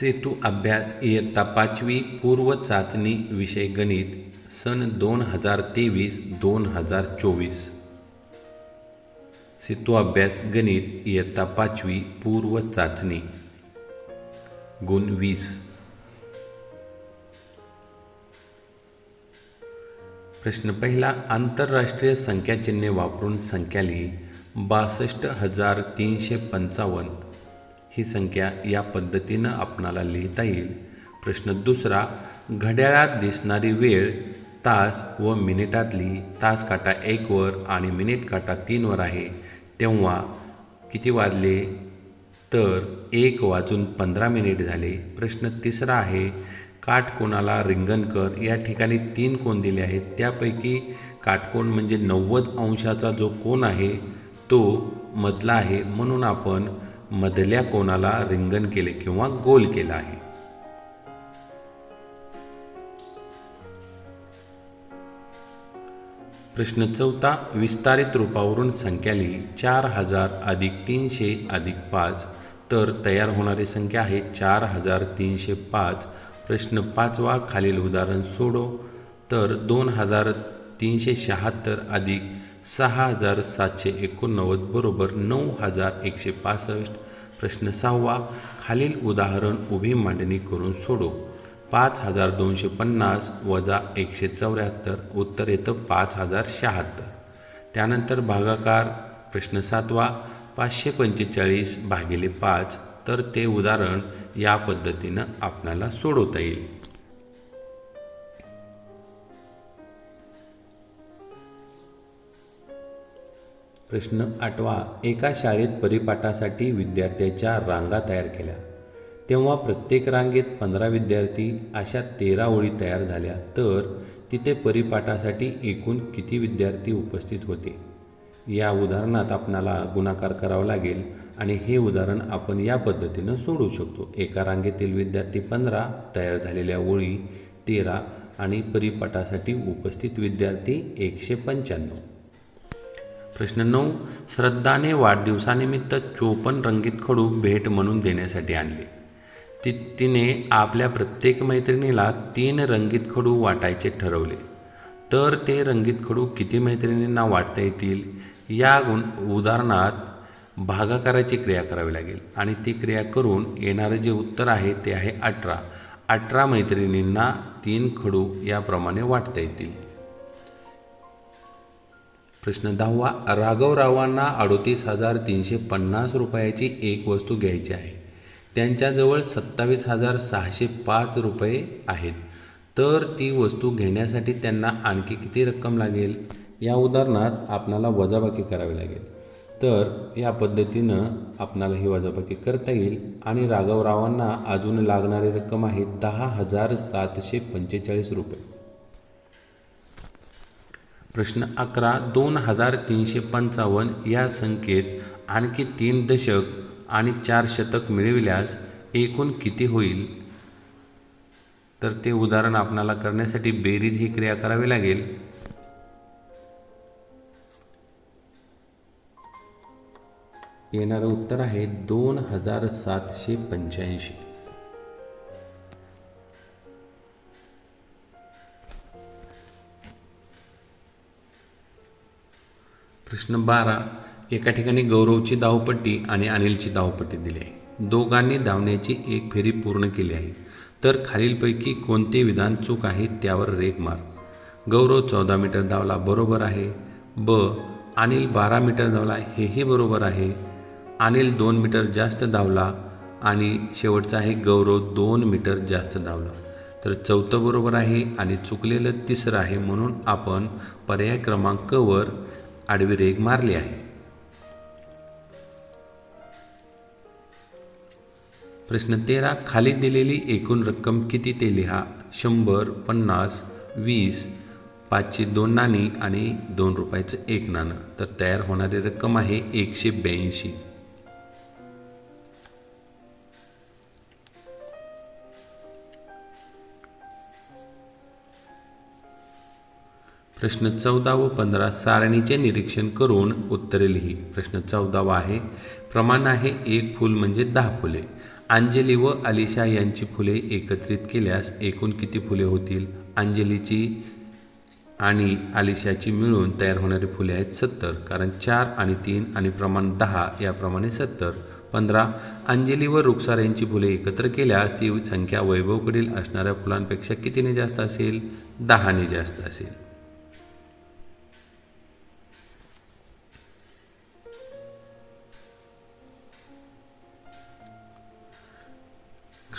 सेतू अभ्यास इयत्ता पाचवी पूर्व चाचणी विषय गणित सन दोन हजार तेवीस दोन हजार चोवीस. सेतू अभ्यास गणित इयत्ता पाचवी पूर्व चाचणी. गुण वीस. प्रश्न पहिला आंतरराष्ट्रीय संख्याचिन्हे वापरून संख्या लिही. बासष्ट हजार तीनशे पंचावन्न. ही संख्या या पद्धतीनं आपणाला लिहिता येईल. प्रश्न दुसरा घड्याळात दिसणारी वेळ तास व मिनिटातली तास काटा एकवर आणि मिनिट काटा तीनवर आहे. तेव्हा किती वाजले? तर एक वाजून पंधरा मिनिट झाले. प्रश्न तिसरा आहे काटकोणाला रिंगणकर या ठिकाणी तीन कोण दिले आहेत? त्यापैकी काटकोण म्हणजे नव्वद अंशाचा जो कोण आहे तो मधला आहे. म्हणून आपण मधल्या कोणाला रिंगण केले किंवा गोल केला आहे. प्रश्न चौथा विस्तारित रूपावरून संख्या लिही. चार हजार अधिक तीनशे अधिक पाच तर तयार होणारी संख्या आहे चार हजार तीनशे पाच. प्रश्न पाचवा खालील उदाहरण सोडो. तर दोन हजार तीनशे शहात्तर अधिक सहा हजार सातशे एकोणनव्वद बरोबर नऊ हजार एकशे पासष्ट प्रश्न सहावा खालील उदाहरण उभी मांडणी करून सोडो. पाच हजार दोनशे पन्नास वजा एकशे चौऱ्याहत्तर उत्तर येतं पाच हजार शहात्तर. त्यानंतर भागाकार प्रश्न सातवा पाचशे पंचेचाळीस भागिले पाच तर ते उदाहरण या पद्धतीनं आपणाला सोडवता येईल. प्रश्न आठवा. एका शाळेत परिपाठासाठी विद्यार्थ्याच्या रांगा तयार केल्या. तेव्हा प्रत्येक रांगेत पंधरा विद्यार्थी अशा तेरा ओळी तयार झाल्या तर तिथे परिपाठासाठी एकूण किती विद्यार्थी उपस्थित होते? या उदाहरणात आपणाला गुणाकार करावा लागेल आणि हे उदाहरण आपण या पद्धतीनं सोडवू शकतो. एका रांगेतील विद्यार्थी पंधरा तयार झालेल्या ओळी तेरा आणि परिपाठासाठी उपस्थित विद्यार्थी एकशे पंच्याण्णव. प्रश्न नऊ श्रद्धाने वाढदिवसानिमित्त चोपन रंगीत खडू भेट म्हणून देण्यासाठी आणले. ती तिने आपल्या प्रत्येक मैत्रिणीला तीन रंगीत खडू वाटायचे ठरवले. तर ते रंगीत खडू किती मैत्रिणींना वाटता येतील? या गुण उदाहरणात भागाकाराची क्रिया करावी लागेल. आणि ती क्रिया करून येणारं जे उत्तर आहे ते आहे अठरा. अठरा मैत्रिणींना तीन खडू याप्रमाणे वाटता येतील. प्रश्न दहावा राघवरावांना अडोतीस हजार तीनशे पन्नास रुपयाची एक वस्तू घ्यायची आहे. त्यांच्याजवळ सत्तावीस हजार सहाशे पाच रुपये आहेत. तर ती वस्तू घेण्यासाठी त्यांना आणखी किती रक्कम लागेल? या उदाहरणात आपणाला वजाबाकी करावी लागेल. तर या पद्धतीनं आपणाला ही वजाबाकी करता येईल आणि राघवरावांना अजून लागणारी रक्कम आहे दहा हजार सातशे पंचेचाळीस रुपये. प्रश्न अकरा दोन हजार तीनशे पंचावन्न या संख्येत आणखी तीन दशक आणि चार शतक मिळविल्यास एकूण किती होईल? तर ते उदाहरण आपणाला करण्यासाठी बेरीज ही क्रिया करावी लागेल. येणारं उत्तर आहे दोन हजार सातशे पंच्याऐंशी. कृष्ण बारा एका ठिकाणी गौरवची धावपट्टी आणि अनिलची धावपट्टी दिली आहे. दोघांनी धावण्याची एक फेरी पूर्ण केली आहे. तर खालीलपैकी कोणते विधान चूक आहे त्यावर रेग मार. गौरव चौदा मीटर धावला बरोबर आहे. ब. अनिल बारा मीटर धावला हेही बरोबर आहे. अनिल दोन मीटर जास्त धावला आणि शेवटचा आहे गौरव दोन मीटर जास्त धावला. तर चौथं बरोबर आहे आणि चुकलेलं तिसरं आहे म्हणून आपण पर्याय क्रमांकवर आडवी रेग मारली आहे. प्रश्न तेरा खाली दिलेली एकूण रक्कम किती ते लिहा? शंभर पन्नास वीस पाचशे दोन नाणी आणि दोन रुपयाचं एक नाणं. तर तयार होणारी रक्कम आहे एकशे ब्याऐंशी. प्रश्न चौदा व पंधरा सारणीचे निरीक्षण करून उत्तरे लिही. प्रश्न चौदावा आहे प्रमाण आहे एक फूल म्हणजे दहा फुले. अंजली व अलिशा यांची फुले एकत्रित केल्यास एकूण किती फुले होतील? अंजलीची आणि आलिशाची मिळून तयार होणारी फुले आहेत सत्तर कारण चार आणि तीन आणि प्रमाण दहा याप्रमाणे सत्तर. पंधरा अंजली व रुखसार यांची फुले एकत्र केल्यास ती संख्या वैभवकडील असणाऱ्या फुलांपेक्षा कितीने जास्त असेल? दहाने जास्त असेल.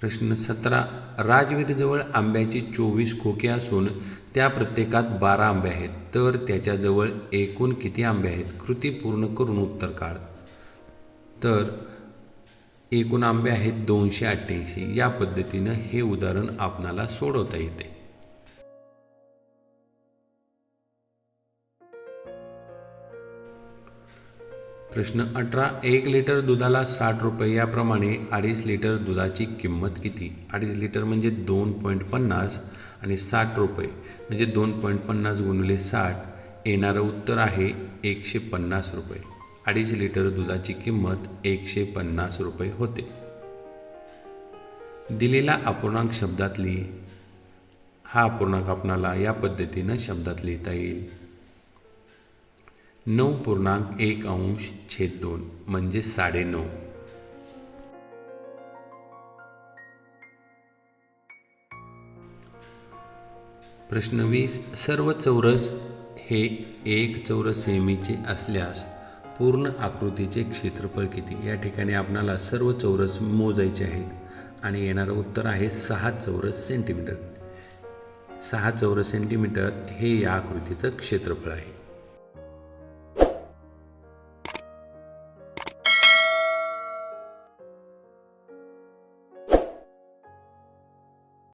प्रश्न सतरा राजवीरजवळ आंब्याची चोवीस खोके असून त्या प्रत्येकात बारा आंबे आहेत तर त्याच्याजवळ एकूण किती आंबे आहेत? कृती पूर्ण करून उत्तर काढ. तर एकूण आंबे आहेत दोनशे अठ्ठ्याऐंशी. या पद्धतीनं हे उदाहरण आपणाला सोडवता येते. प्रश्न अठरा एक लिटर दुधाला साठ रुपये याप्रमाणे अडीच लिटर दुधाची किंमत किती? अडीच लिटर म्हणजे दोन पॉईंट पन्नास आणि साठ रुपये म्हणजे दोन पॉईंट पन्नास गुणिले साठ येणारं उत्तर आहे एकशे पन्नास रुपये. अडीच लिटर दुधाची किंमत एकशे पन्नास रुपये होते. दिलेला अपूर्णांक शब्दातली हा अपूर्णांक आपणाला या पद्धतीनं शब्दात लिहिता येईल. नऊ पूर्णांक एक अंश छेद दोन म्हणजे साडेनऊ प्रश्न वीस सर्व चौरस हे एक चौरस सेमीचे असल्यास पूर्ण आकृतीचे क्षेत्रफळ किती? या ठिकाणी आपणाला सर्व चौरस मोजायचे आहेत आणि येणारं उत्तर आहे सहा चौरस सेंटीमीटर. सहा चौरस सेंटीमीटर हे या आकृतीचं क्षेत्रफळ आहे.